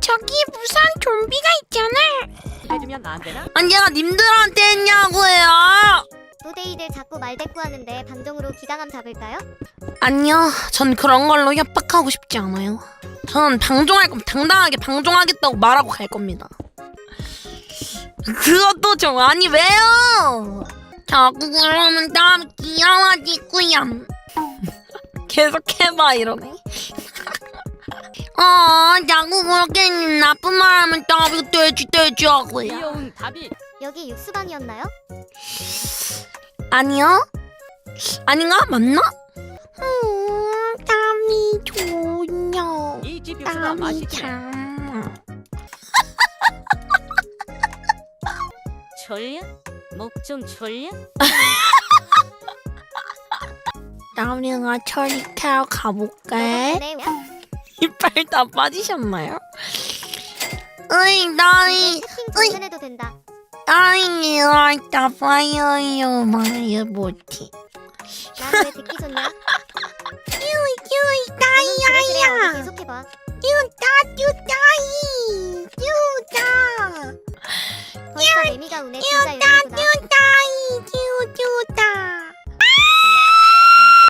저기 무슨 좀비가 있잖아. 해주면 안 되나? 언제가 님들한테 했냐고요? 또데이들 자꾸 말대꾸하는데 방종으로 기강함 잡을까요? 아니요, 전 그런 걸로 협박하고 싶지 않아요. 전 방종할 거면 당당하게 방종하겠다고 말하고 갈 겁니다. 그것도 좀 아니 왜요? 자꾸 그러면 남 귀여워지고요. 계속 해봐 이러네. 어, 자꾸 그렇게 나쁜 말 하면 나비 돼지 돼지 하고요. 귀여운 답이 여기 육수방이었나요? 아니요? 아닌가? 맞나? 음, 땀이 좋냐. 이 집 육수가 땀이. 참. 졸려? 목 좀 졸려? 나리가 처리 캐러 가볼까? 네. 이빨 다 빠지셨나요? 으이, 채팅 정해도 된다. 나리, 이다 봐요요, 마요, 못해. 난 왜 듣기 좋냐? 유이, 유이, 그래, 나이야야. 어디 계속해봐. 유다, 유다이, 유다. 벌써 매미가 우네 진짜 열리구나. 유다이, 유유,